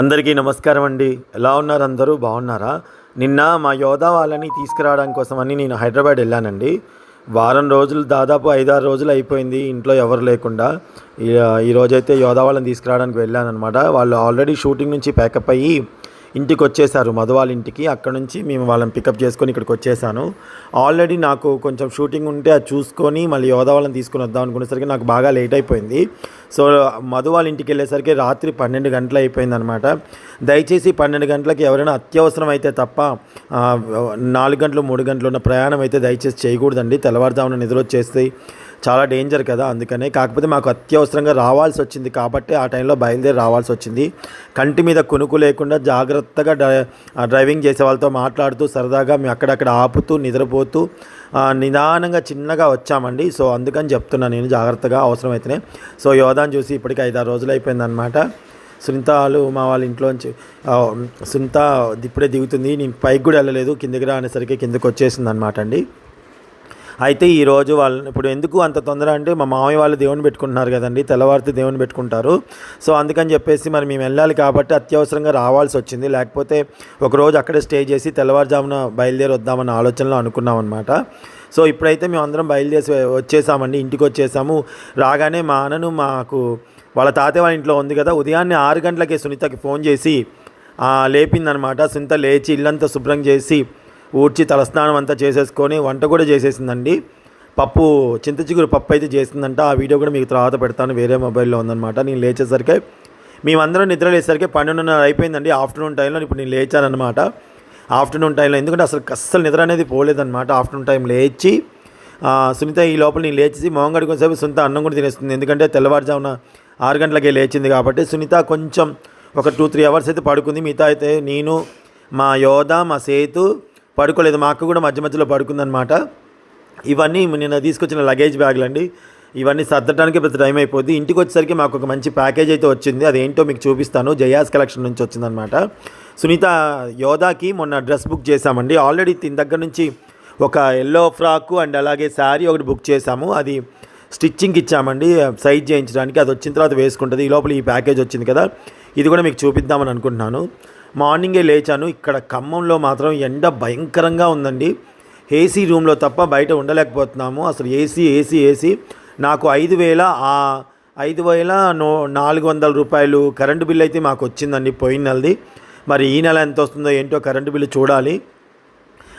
అందరికీ నమస్కారం అండి. ఎలా ఉన్నారు అందరూ? బాగున్నారా? నిన్న మా యోధా వాళ్ళని తీసుకురావడం కోసమని నేను హైదరాబాద్ వెళ్ళానండి. వారం రోజులు దాదాపు ఐదారు రోజులు అయిపోయింది ఇంట్లో ఎవరు లేకుండా. ఈ రోజైతే యోధా వాళ్ళని తీసుకురావడానికి వెళ్ళానమాట వాళ్ళు ఆల్రెడీ షూటింగ్ నుంచి ప్యాకప్ అయ్యి ఇంటికి వచ్చేసారు మధు వాళ్ళ ఇంటికి అక్కడ నుంచి మేము వాళ్ళని పికప్ చేసుకొని ఇక్కడికి వచ్చేసాను ఆల్రెడీ నాకు కొంచెం షూటింగ్ ఉంటే అది చూసుకొని మళ్ళీ యోధా వాళ్ళని తీసుకొని వద్దాం అనుకునేసరికి నాకు బాగా లేట్ అయిపోయింది. సో మధు వాళ్ళ ఇంటికి వెళ్ళేసరికి రాత్రి పన్నెండు గంటలు అయిపోయింది అనమాట దయచేసి పన్నెండు గంటలకి ఎవరైనా అత్యవసరం అయితే తప్ప నాలుగు గంటలు మూడు గంటలు ఉన్న ప్రయాణం అయితే దయచేసి చేయకూడదండి. తెల్లవారుజామున నిద్ర వచ్చేస్తాయి చాలా డేంజర్ కదా అందుకనే. కాకపోతే మాకు అత్యవసరంగా రావాల్సి వచ్చింది కాబట్టి ఆ టైంలో బయలుదేరి రావాల్సి వచ్చింది. కంటి మీద కునుకు లేకుండా జాగ్రత్తగా డ్రై- డ్రైవింగ్ చేసే వాళ్ళతో మాట్లాడుతూ సరదాగా మేము అక్కడక్కడ ఆపుతూ నిద్రపోతూ నిదానంగా చిన్నగా వచ్చామండి. సో అందుకని చెప్తున్నాను నేను జాగ్రత్తగా అవసరమైతేనే. సో యోధాన్ని చూసి ఇప్పటికి ఐదారు రోజులు అయిపోయిందనమాట సునీతాలు మా వాళ్ళ ఇంట్లోంచి ఆ, సునీత ఇప్పుడే దిగుతుంది. నేను పైకి కూడా వెళ్ళలేదు. కిందికి రా అనేసరికి వచ్చేసింది అనమాట అండి. అయితే ఈరోజు వాళ్ళు ఇప్పుడు ఎందుకు అంత తొందర అంటే మా మామయ్య వాళ్ళు దేవుని పెట్టుకుంటున్నారు కదండి తెల్లవారితే దేవుని పెట్టుకుంటారు. సో అందుకని చెప్పేసి మరి మేము వెళ్ళాలి కాబట్టి అత్యవసరంగా రావాల్సి వచ్చింది. లేకపోతే ఒకరోజు అక్కడే స్టే చేసి తెల్లవారుజామున బయలుదేరి వద్దామన్న ఆలోచనలో అనుకున్నాం అనమాట సో ఇప్పుడైతే మేము అందరం బయలుదేరి వచ్చేసామండి ఇంటికి వచ్చేసాము. రాగానే మా అన్నను మాకు వాళ్ళ తాతయ్య వాళ్ళ ఇంట్లో ఉంది కదా ఉదయాన్నే ఆరు గంటలకే సునీతకి ఫోన్ చేసి లేపిందనమాట సునీత లేచి ఇల్లంతా శుభ్రం చేసి ఊడ్చి తలస్నానం అంతా చేసేసుకొని వంట కూడా చేసేసిందండి. పప్పు చింతచిగురు పప్పు అయితే చేసిందంట. ఆ వీడియో కూడా మీకు తర్వాత పెడతాను. వేరే మొబైల్లో ఉందన్నమాట. నేను లేచేసరికి మేమందరం నిద్ర లేచేసరికి పన్నెండున్నర అయిపోయిందండి. ఆఫ్టర్నూన్ టైంలో ఇప్పుడు నేను లేచానమాట ఆఫ్టర్నూన్ టైంలో ఎందుకంటే అసలు అస్సలు నిద్ర అనేది పోలేదన్నమాట. ఆఫ్టర్నూన్ టైం లేచి సునీత ఈ లోపల నేను లేచి మొహం కడుకునేసేపు సునీత అన్నం కూడా తినేస్తుంది. ఎందుకంటే తెల్లవారుజామున ఆరు గంటలకే లేచింది కాబట్టి సునీత కొంచెం ఒక టూ త్రీ అవర్స్ అయితే పడుకుంది. మిగతా అయితే నేను మా యోధ మా సేతు పడుకోలేదు. మా అక్క కూడా మధ్య మధ్యలో పడుకుందనమాట ఇవన్నీ నిన్న తీసుకొచ్చిన లగేజ్ బ్యాగులు అండి ఇవన్నీ సర్దడానికి పెద్ద టైం అయిపోద్ది. ఇంటికి వచ్చేసరికి మాకు ఒక మంచి ప్యాకేజ్ అయితే వచ్చింది. అదేంటో మీకు చూపిస్తాను. జయాస్ కలెక్షన్ నుంచి వచ్చిందనమాట సునీత యోధాకి మొన్న డ్రెస్ బుక్ చేశామండి. ఆల్రెడీ దీని దగ్గర నుంచి ఒక ఎల్లో ఫ్రాక్ అండ్ అలాగే శారీ ఒకటి బుక్ చేశాము. అది స్టిచ్చింగ్ ఇచ్చామండి. సైజ్ చేయించడానికి. అది వచ్చిన తర్వాత వేసుకుంటుంది. ఈ లోపల ఈ ప్యాకేజ్ వచ్చింది కదా. ఇది కూడా మీకు చూపిద్దామని అనుకుంటున్నాను. మార్నింగే లేచాను. ఇక్కడ ఖమ్మంలో మాత్రం ఎండ భయంకరంగా ఉందండి. ఏసీ రూమ్లో తప్ప బయట ఉండలేకపోతున్నాము. అసలు ఏసీ ఏసీ ఏసీ. నాకు ఐదు వేల ఐదు వేల నో నాలుగు వందల రూపాయలు కరెంటు బిల్ అయితే మాకు వచ్చిందండి పోయిన నెలది. మరి ఈ నెల ఎంత వస్తుందో ఏంటో కరెంటు బిల్లు చూడాలి.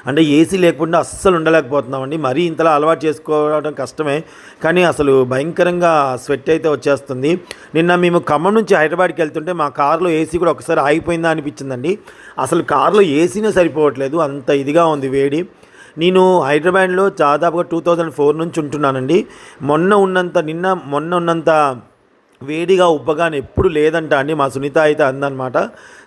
అంటే ఏసీ లేకుండా అస్సలు ఉండలేకపోతున్నామండి. మరీ ఇంతలా అలవాటు చేసుకోవడం కష్టమే. కానీ అసలు భయంకరంగా స్వెట్ అయితే వచ్చేస్తుంది. నిన్న మేము ఖమ్మం నుంచి హైదరాబాద్కి వెళ్తుంటే మా కారులో ఏసీ కూడా ఒకసారి ఆగిపోయిందా అనిపించిందండి. అసలు కారులో ఏసీనే సరిపోవట్లేదు. అంత ఇదిగా ఉంది వేడి. నేను హైదరాబాద్లో దాదాపుగా టూ థౌజండ్ ఫోర్ నుంచి ఉంటున్నానండి. మొన్న ఉన్నంత నిన్న మొన్న ఉన్నంత వేడిగా ఉబ్బగాని ఎప్పుడు లేదంట అండి మా సునీత అయితే అందనమాట.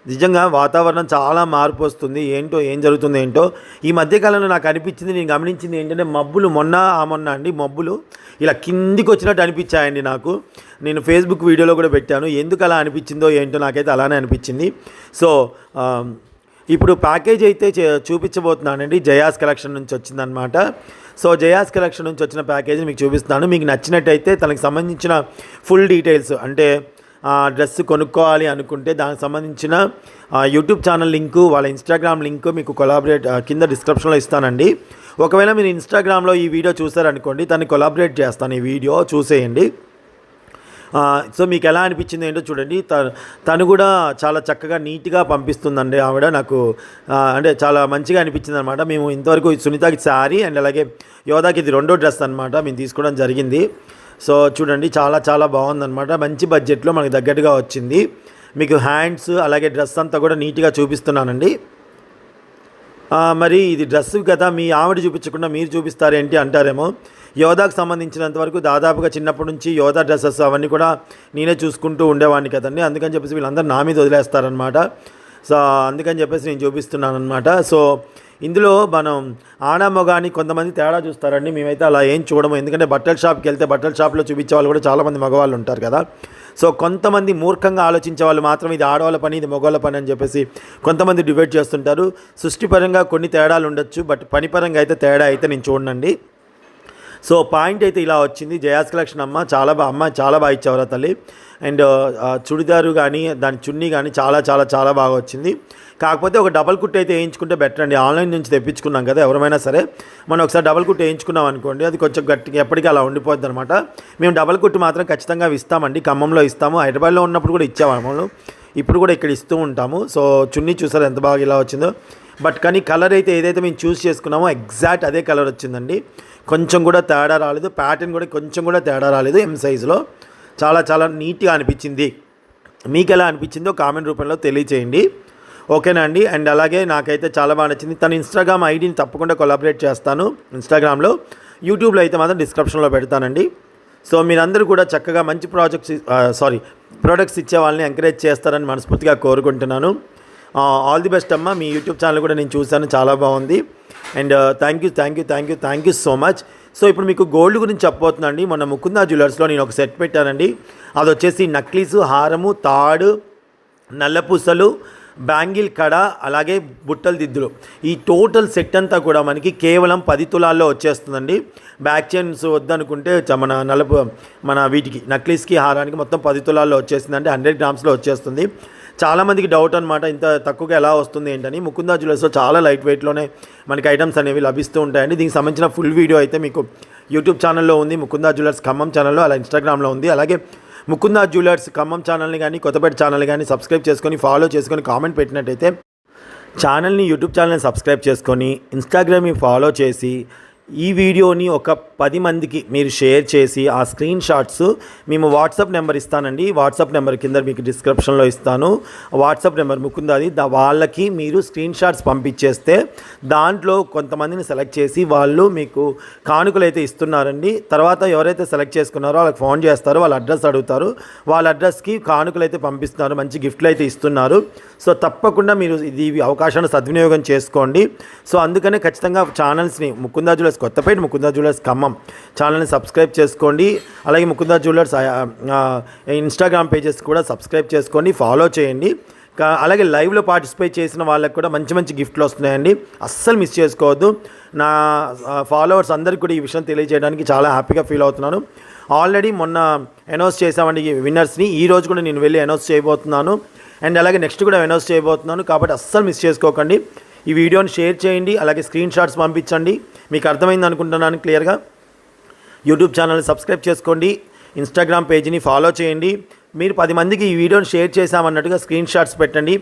నిజంగా వాతావరణం చాలా మార్పు వస్తుంది. ఏంటో ఏం జరుగుతుందో ఏంటో. ఈ మధ్యకాలంలో నాకు అనిపించింది నేను గమనించింది ఏంటంటే మబ్బులు మొన్న ఆ మొన్న అండి మబ్బులు ఇలా కిందికి వచ్చినట్టు అనిపించాయండి నాకు. నేను ఫేస్బుక్ వీడియోలో కూడా పెట్టాను. ఎందుకు అలా అనిపించిందో ఏంటో నాకైతే అలానే అనిపించింది. సో ఇప్పుడు ప్యాకేజ్ అయితే చే- చూపించబోతున్నానండి. జయాస్ కలెక్షన్ నుంచి వచ్చిందనమాట సో జయాస్ కలెక్షన్ నుంచి వచ్చిన ప్యాకేజ్ మీకు చూపిస్తున్నాను. మీకు నచ్చినట్టయితే తనకు సంబంధించిన ఫుల్ డీటెయిల్స్ అంటే డ్రెస్ కొనుక్కోవాలి అనుకుంటే దానికి సంబంధించిన యూట్యూబ్ ఛానల్ లింకు వాళ్ళ ఇన్స్టాగ్రామ్ లింకు మీకు కొలాబరేట్ కింద డిస్క్రిప్షన్లో ఇస్తానండి. ఒకవేళ మీరు ఇన్స్టాగ్రామ్లో ఈ వీడియో చూసారనుకోండి తను కొలాబరేట్ చేస్తాను ఈ వీడియో చూసేయండి. సో మీకు ఎలా అనిపించింది ఏంటో చూడండి. త- తను కూడా చాలా చక్కగా నీట్గా పంపిస్తుందండి ఆవిడ. నాకు అంటే చాలా మంచిగా అనిపించింది అనమాట మేము ఇంతవరకు సునీతకి శారీ అండ్ అలాగే యోధాకి ఇది రెండో డ్రెస్ అనమాట మేము తీసుకోవడం జరిగింది. సో చూడండి చాలా చాలా బాగుందన్నమాట మంచి బడ్జెట్లో మనకు దగ్గరగా వచ్చింది. మీకు హ్యాండ్స్ అలాగే డ్రెస్ అంతా కూడా నీట్గా చూపిస్తున్నానండి. మరి ఇది డ్రెస్ కదా మీ ఆవిడ చూపించకుండా మీరు చూపిస్తారేంటి అంటారేమో. యోధాకు సంబంధించినంత వరకు దాదాపుగా చిన్నప్పటి నుంచి యోధా డ్రెస్సెస్ అవన్నీ కూడా నేనే చూసుకుంటూ ఉండేవాడిని కదండి. అందుకని చెప్పేసి వీళ్ళందరూ నా మీద వదిలేస్తారనమాట సో అందుకని చెప్పేసి నేను చూపిస్తున్నాను అనమాట సో ఇందులో మనం ఆడమొగాని కొంతమంది తేడా చూస్తారండి. మేమైతే అలా ఏం చూడము. ఎందుకంటే బట్టల షాప్కి వెళ్తే బట్టల షాప్లో చూపించే వాళ్ళు కూడా చాలామంది మగవాళ్ళు ఉంటారు కదా. సో కొంతమంది మూర్ఖంగా ఆలోచించే వాళ్ళు మాత్రం ఇది ఆడవాళ్ళ పని ఇది మగవాళ్ళ పని అని చెప్పేసి కొంతమంది డిబేట్ చేస్తుంటారు. సృష్టిపరంగా కొన్ని తేడాలు ఉండొచ్చు బట్ పనిపరంగా అయితే తేడా అయితే నేను చూడండి సో పాయింట్ అయితే ఇలా వచ్చింది. జయాస్ కలెక్షన్ అమ్మ చాలా బాగా అమ్మ చాలా బాగా ఇచ్చేవారు తల్లి. అండ్ చుడిదారు కానీ దాని చున్నీ కానీ చాలా చాలా చాలా బాగా వచ్చింది. కాకపోతే ఒక డబల్ కుట్ అయితే వేయించుకుంటే బెటర్ అండి. ఆన్లైన్ నుంచి తెప్పించుకున్నాం కదా ఎవరైనా సరే. మనం ఒకసారి డబల్ కుట్ వేయించుకున్నాం అనుకోండి అది కొంచెం గట్టిగా ఎప్పటికీ అలా ఉండిపోద్ది అనమాట మేము డబల్ కుట్ మాత్రం ఖచ్చితంగా ఇస్తామండి. ఖమ్మంలో ఇస్తాము. హైదరాబాద్లో ఉన్నప్పుడు కూడా ఇచ్చాము ఇప్పుడు కూడా ఇక్కడ ఇస్తూ ఉంటాము. సో చున్నీ చూసారు ఎంత బాగా ఇలా వచ్చిందో? బట్ కానీ కలర్ అయితే ఏదైతే మేము చూస్ చేసుకున్నామో ఎగ్జాక్ట్ అదే కలర్ వచ్చిందండి. కొంచెం కూడా తేడా రాలేదు. ప్యాటర్న్ కూడా కొంచెం కూడా తేడా రాలేదు ఎం సైజులో చాలా చాలా నీట్గా అనిపించింది. మీకు ఎలా అనిపించిందో కామెంట్ రూపంలో తెలియచేయండి. ఓకేనా అండి? అండ్ అలాగే నాకైతే చాలా బాగా నచ్చింది. తన ఇన్స్టాగ్రామ్ ఐడిని తప్పకుండా కొలాబరేట్ చేస్తాను ఇన్స్టాగ్రామ్లో యూట్యూబ్లో అయితే మాత్రం డిస్క్రిప్షన్లో పెడతానండి. సో మీరందరూ కూడా చక్కగా మంచి ప్రాజెక్ట్స్ సారీ ప్రోడక్ట్స్ ఇచ్చే వాళ్ళని ఎంకరేజ్ చేస్తారని మనస్ఫూర్తిగా కోరుకుంటున్నాను. ఆల్ ది బెస్ట్ అమ్మ. మీ యూట్యూబ్ ఛానల్ కూడా నేను చూశాను. చాలా బాగుంది. And thank you thank you thank you thank you so much so ఇప్పుడు మీకు గోల్డ్ గురించి చెప్పబోతున్నాండి మొన్న ముకుందా జ్యువెలర్స్లో నేను ఒక సెట్ పెట్టానండి. అది వచ్చేసి నక్లీసు హారము తాడు నల్లపూసలు బ్యాంగిల్ కడ అలాగే బుట్టల దిద్దులు. ఈ టోటల్ సెట్ అంతా కూడా మనకి కేవలం పది తులాల్లో వచ్చేస్తుందండి. బ్యాక్ చైన్స్ వద్దనుకుంటే చ- మన నలుపు మన వీటికి నక్లీస్కి హారానికి మొత్తం పది తులాల్లో వచ్చేస్తుంది అంటే హండ్రెడ్ గ్రామ్స్లో వచ్చేస్తుంది. చాలామందికి డౌట్ అనమాట ఇంత తక్కువగా ఎలా వస్తుంది ఏంటని. ముకుందా జ్యువెలర్స్లో చాలా లైట్ వెయిట్లోనే మనకి ఐటమ్స్ అనేవి లభిస్తూ ఉంటాయండి. దీనికి సంబంధించిన ఫుల్ వీడియో అయితే మీకు యూట్యూబ్ ఛానల్లో ఉంది ముకుందా జ్యువెలర్స్ ఖమ్మం ఛానల్లో అలా ఇన్స్టాగ్రామ్లో ఉంది. అలాగే ముకుందా జ్యువెలర్స్ ఖమ్మం ఛానల్ని కానీ కొత్తపేట ఛానల్ కానీ సబ్స్క్రైబ్ చేసుకొని ఫాలో చేసుకొని కామెంట్ పెట్టినట్టయితే ఛానల్ని యూట్యూబ్ ఛానల్ని సబ్స్క్రైబ్ చేసుకొని ఇన్స్టాగ్రామ్ని ఫాలో చేసి ఈ వీడియోని ఒక పది మందికి మీరు షేర్ చేసి ఆ స్క్రీన్ షాట్స్ మేము వాట్సాప్ నెంబర్ ఇస్తానండి. వాట్సాప్ నెంబర్ కింద మీకు డిస్క్రిప్షన్లో ఇస్తాను. WhatsApp number ముకుందాది. దా వాళ్ళకి మీరు స్క్రీన్ షాట్స్ పంపించేస్తే దాంట్లో కొంతమందిని సెలెక్ట్ చేసి వాళ్ళు మీకు కానుకలు అయితే ఇస్తున్నారండి. తర్వాత ఎవరైతే సెలెక్ట్ చేసుకున్నారో వాళ్ళకి ఫోన్ చేస్తారో. వాళ్ళ అడ్రస్ అడుగుతారు. వాళ్ళ అడ్రస్కి కానుకలు అయితే పంపిస్తున్నారు. మంచి గిఫ్ట్లు అయితే ఇస్తున్నారు. సో తప్పకుండా మీరు ఇది అవకాశాన్ని సద్వినియోగం చేసుకోండి. సో అందుకనే ఖచ్చితంగా ఛానల్స్ని ముకుందా జ్యువెలర్స్ కొత్తపేట ముకుందా జ్యువెలర్స్ ఖమ్మం ఛానల్ని సబ్స్క్రైబ్ చేసుకోండి. అలాగే ముకుందా జ్యువెలర్స్ ఇన్స్టాగ్రామ్ పేజెస్ కూడా సబ్స్క్రైబ్ చేసుకోండి ఫాలో చేయండి. అలాగే లైవ్లో పార్టిసిపేట్ చేసిన వాళ్ళకి కూడా మంచి మంచి గిఫ్ట్లు వస్తున్నాయండి. అస్సలు మిస్ చేసుకోవద్దు. నా ఫాలోవర్స్ అందరికీ కూడా ఈ విషయం తెలియజేయడానికి చాలా హ్యాపీగా ఫీల్ అవుతున్నాను. ఆల్రెడీ మొన్న అనౌన్స్ చేసామండి విన్నర్స్ని ఈ రోజు కూడా నేను వెళ్ళి అనౌన్స్ చేయబోతున్నాను. అండ్ అలాగే నెక్స్ట్ కూడా అనౌన్స్ చేయబోతున్నాను. కాబట్టి అస్సలు మిస్ చేసుకోకండి. ఈ వీడియోని షేర్ చేయండి అలాగే స్క్రీన్ షాట్స్ పంపించండి. మీకు అర్థమైంది అనుకుంటున్నాను క్లియర్గా? యూట్యూబ్ ఛానల్ని సబ్స్క్రైబ్ చేసుకోండి ఇన్స్టాగ్రామ్ పేజీని ఫాలో చేయండి. మీరు పది మందికి ఈ వీడియోని షేర్ చేశామన్నట్టుగా స్క్రీన్ షాట్స్ పెట్టండి.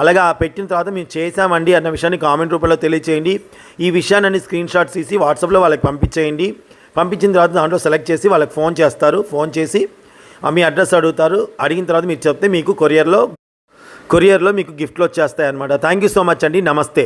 అలాగే ఆ పెట్టిన తర్వాత మేము చేశామండి అన్న విషయాన్ని కామెంట్ రూపంలో తెలియచేయండి. ఈ విషయాన్ని స్క్రీన్ షాట్స్ తీసి వాట్సాప్లో వాళ్ళకి పంపించేయండి. పంపించిన తర్వాత దాంట్లో సెలెక్ట్ చేసి వాళ్ళకి ఫోన్ చేస్తారు. ఫోన్ చేసి మీ అడ్రస్ అడుగుతారు. అడిగిన తర్వాత మీరు చెప్తే మీకు కొరియర్లో కొరియర్లో మీకు గిఫ్ట్లు వచ్చేస్తాయి అనమాట థ్యాంక్ యూ సో మచ్ అండి. నమస్తే.